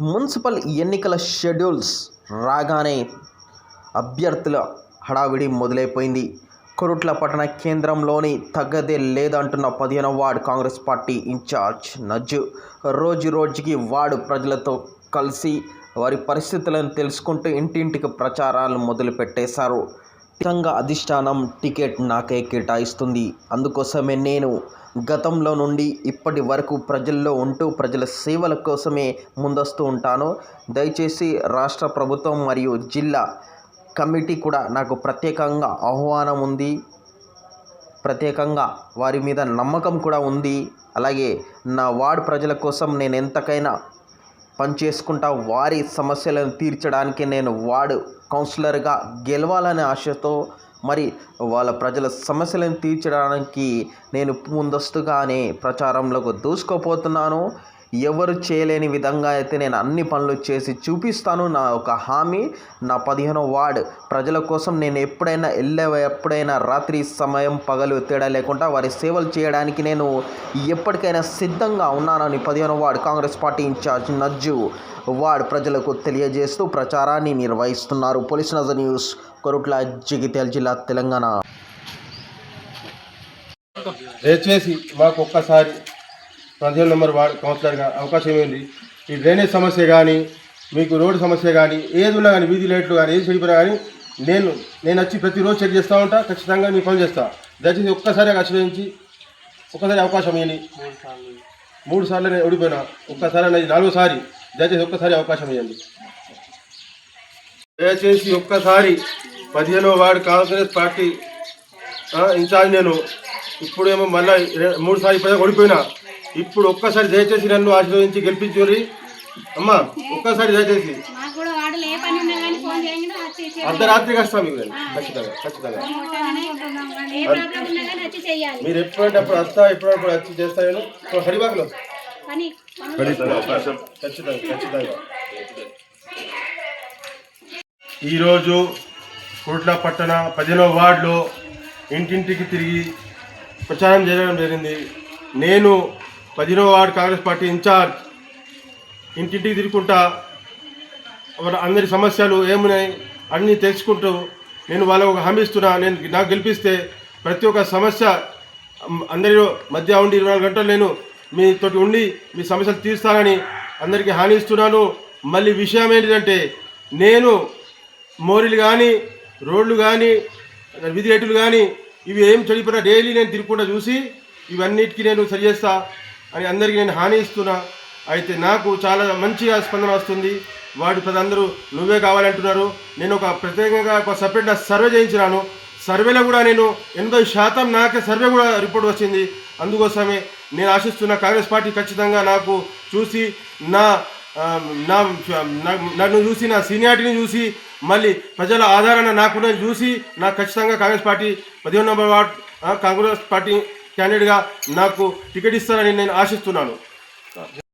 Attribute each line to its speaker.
Speaker 1: Municipal ఎన్నికల schedules రాగానే అభ్యర్థుల హడావిడి మొదలైపోయింది. కొరుట్ల పట్టణ కేంద్రంలోని తగ్గదే లేదంటున్న పదిహేనవ ward Congress party in charge Najju. రోజు రోజుకి వార్డు ప్రజలతో కలిసి వారి పరిస్థితులను తెలుసుకుంటూ ఇంటింటికి ప్రచారాలు మొదలుపెట్టేశారు. సంఘ అధిష్టానం టికెట్ నాకే కేటాయిస్తుంది. అందుకోసమే నేను గతంలో నుండి ఇప్పటి వరకు ప్రజల్లో ఉంటూ ప్రజల సేవల కోసమే ముందస్తూ ఉంటాను. దయచేసి రాష్ట్ర ప్రభుత్వం మరియు జిల్లా కమిటీ కూడా నాకు ప్రత్యేకంగా ఆహ్వానం ఉంది. ప్రత్యేకంగా వారి మీద నమ్మకం కూడా ఉంది. అలాగే నా వార్డ్ ప్రజల కోసం నేను ఎంతకైనా పనిచేసుకుంటా వారి సమస్యలను తీర్చడానికి నేను వార్డు కౌన్సిలర్గా గెలవాలనే ఆశతో మరి వాళ్ళ ప్రజల సమస్యలను తీర్చడానికి నేను ముందస్తుగానే ప్రచారంలోకి దూసుకోపోతున్నాను. ఎవరు చేయలేని విధంగా అయితే నేను అన్ని పనులు చేసి చూపిస్తాను. నా ఒక హామీ నా పదిహేనో వార్డ్ ప్రజల కోసం నేను ఎప్పుడైనా వెళ్ళే ఎప్పుడైనా రాత్రి సమయం పగలు తేడా లేకుండా వారి సేవలు చేయడానికి నేను ఎప్పటికైనా సిద్ధంగా ఉన్నానని పదిహేనో ward Congress party incharge Najju ward ప్రజలకు తెలియజేస్తూ ప్రచారాన్ని నిర్వహిస్తున్నారు. పోలీస్ నజర్ న్యూస్ కొరుట్ల జగిత్యాల జిల్లా తెలంగాణ.
Speaker 2: దయచేసి మాకు ఒక్కసారి పదిహేను నెంబర్ వార్డ్ కౌన్సిలర్గా అవకాశం ఇవ్వండి ఈ డ్రైనేజ్ సమస్య కానీ మీకు రోడ్డు సమస్య కానీ ఏది ఉన్నా కానీ వీధి లైట్లు కానీ ఏది చెడిపోయినా కానీ నేను నేను వచ్చి ప్రతిరోజు చెక్ చేస్తూ ఉంటా ఖచ్చితంగా మీ పని చేస్తా. దయచేసి ఒక్కసారి ఆశ్రయించి ఒక్కసారి అవకాశం ఇవ్వండి మూడు సార్లు. నేను ఓడిపోయినా ఒక్కసారి అనేది నాలుగోసారి దయచేసి ఒక్కసారి అవకాశం ఇవ్వండి దయచేసి ఒక్కసారి పదిహేనో వార్డు కాంగ్రెస్ పార్టీ ఇన్ఛార్జ్ నేను ఇప్పుడేమో మళ్ళీ మూడు సార్లు ఇప్పుడు ఓడిపోయినా. ఇప్పుడు ఒక్కసారి దయచేసి నన్ను ఆశీర్వదించి గెలిపించుకొని అమ్మా ఒక్కసారి దయచేసి.
Speaker 3: మాకు కూడా వాడలు ఏ పని ఉన్నా కానీ ఫోన్ చేయండి వచ్చి చేయాలి.
Speaker 2: అర్ధరాత్రికి వస్తాం మీకు నేను ఖచ్చితంగా ఖచ్చితంగా. మీరు ఎప్పుడంటే అప్పుడు వస్తా ఎప్పుడప్పుడు వచ్చి చేస్తా నేను హరిబాగ్లో ఖచ్చితంగా ఖచ్చితంగా. ఈరోజు కోట్ల పట్టణ పదిహేనవ వార్డులో ఇంటింటికి తిరిగి ప్రచారం చేయడం జరిగింది. నేను పదిహేనవ వార్డు కాంగ్రెస్ పార్టీ ఇన్ఛార్జ్ ఇంటింటికి తిరుగుకుంటా అందరి సమస్యలు ఏమున్నాయి అన్నీ తెలుసుకుంటూ నేను వాళ్ళకు ఒక హామీ ఇస్తున్నా. నేను నాకు గెలిపిస్తే ప్రతి ఒక్క సమస్య అందరిలో మధ్య ఉండి ఇరవై నాలుగు గంటలు నేను మీతోటి ఉండి మీ సమస్యలు తీరుస్తానని అందరికీ హామీ ఇస్తున్నాను. మళ్ళీ విషయం ఏంటంటే నేను మోరీలు కానీ రోడ్లు కానీ విధి రేటులు కానీ ఇవి ఏం చెడిపోయినా డైలీ నేను తిరుగుకుండా చూసి ఇవన్నిటికీ నేను సరి చేస్తా. అని అందరికీ నేను హాని ఇస్తున్నా. అయితే నాకు చాలా మంచిగా స్పందన వస్తుంది. వాటి ప్రజలందరూ నువ్వే కావాలంటున్నారు. నేను ఒక ప్రత్యేకంగా ఒక సపరేట్గా సర్వే చేయించినాను. సర్వేలో కూడా నేను ఎనభై శాతం నాకే సర్వే కూడా రిపోర్ట్ వచ్చింది. అందుకోసమే నేను ఆశిస్తున్న కాంగ్రెస్ పార్టీ ఖచ్చితంగా నాకు చూసి నా నా నన్ను చూసి నా సీనియారిటీని చూసి మళ్ళీ ప్రజల ఆదరణ నాకున్న చూసి నాకు ఖచ్చితంగా కాంగ్రెస్ పార్టీ పదిహేను నెంబర్ వార్డ్ కాంగ్రెస్ పార్టీ క్యాండిడేట్గా నాకు టికెట్ ఇస్తారని నేను ఆశిస్తున్నాను.